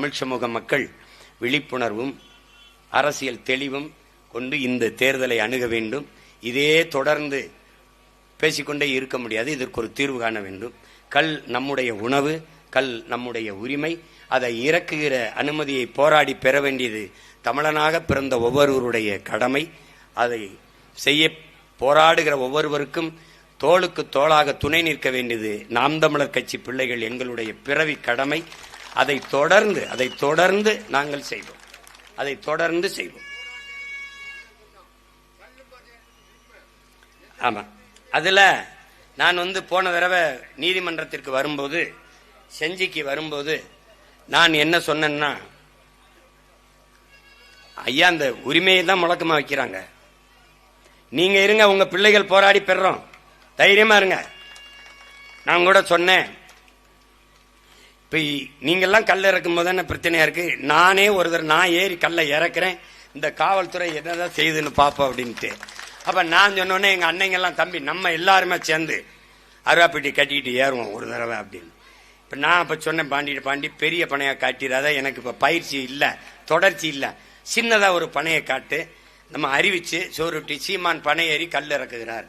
தமிழ் சமூக மக்கள் விழிப்புணர்வும் அரசியல் தெளிவும் கொண்டு இந்த தேர்தலை அணுக வேண்டும். இதே தொடர்ந்து பேசிக்கொண்டே இருக்க முடியாது. இதற்கு ஒரு தீர்வு காண வேண்டும். கல் நம்முடைய உணவு கல் நம்முடைய உரிமை. அதை இறக்குகிற அனுமதியை போராடி பெற வேண்டியது தமிழனாக பிறந்த ஒவ்வொருவருடைய கடமை. அதை செய்ய போராடுகிற ஒவ்வொருவருக்கும் தோளுக்கு தோளாக துணை நிற்க வேண்டியது நாம் தமிழர் கட்சி பிள்ளைகள் எங்களுடைய பிறவி கடமை. அதை தொடர்ந்து அதை தொடர்ந்து நாங்கள் செய்வோம். அதை தொடர்ந்து செய்வோம். ஆமா. அதுல நான் வந்து போன தடவை நீதிமன்றத்திற்கு வரும்போது செஞ்சிக்கு வரும்போது நான் என்ன சொன்னேன்னா ஐயா அந்த உரிமையை தான் முழக்கமா வைக்கிறாங்க. நீங்க இருங்க உங்க பிள்ளைகள் போராடி பெறோம். தைரியமா இருங்க. நான் கூட சொன்னேன் இப்போ நீங்கள்லாம் கல் இறக்கும் போது என்ன பிரச்சனையாக இருக்குது நானே ஒரு தடவை நான் ஏறி கல்லை இறக்குறேன். இந்த காவல்துறை என்னதான் செய்யுதுன்னு பார்ப்போம் அப்படின்ட்டு. அப்போ நான் சொன்னோன்னே எங்கள் அன்னைங்கெல்லாம் தம்பி நம்ம எல்லாருமே சேர்ந்து அருவாப்பட்டி கட்டிக்கிட்டு ஏறுவோம் ஒரு தடவை அப்படின்னு. இப்போ நான் அப்போ சொன்னேன் பாண்டிட்டு பாண்டி பெரிய பனையா காட்டிடாத எனக்கு இப்போ பயிற்சி இல்லை தொடர்ச்சி இல்லை. சின்னதாக ஒரு பனையை காட்டு. நம்ம அறிவிச்சு சோறுட்டி சீமான் பனை ஏறி கல் இறக்குகிறார்.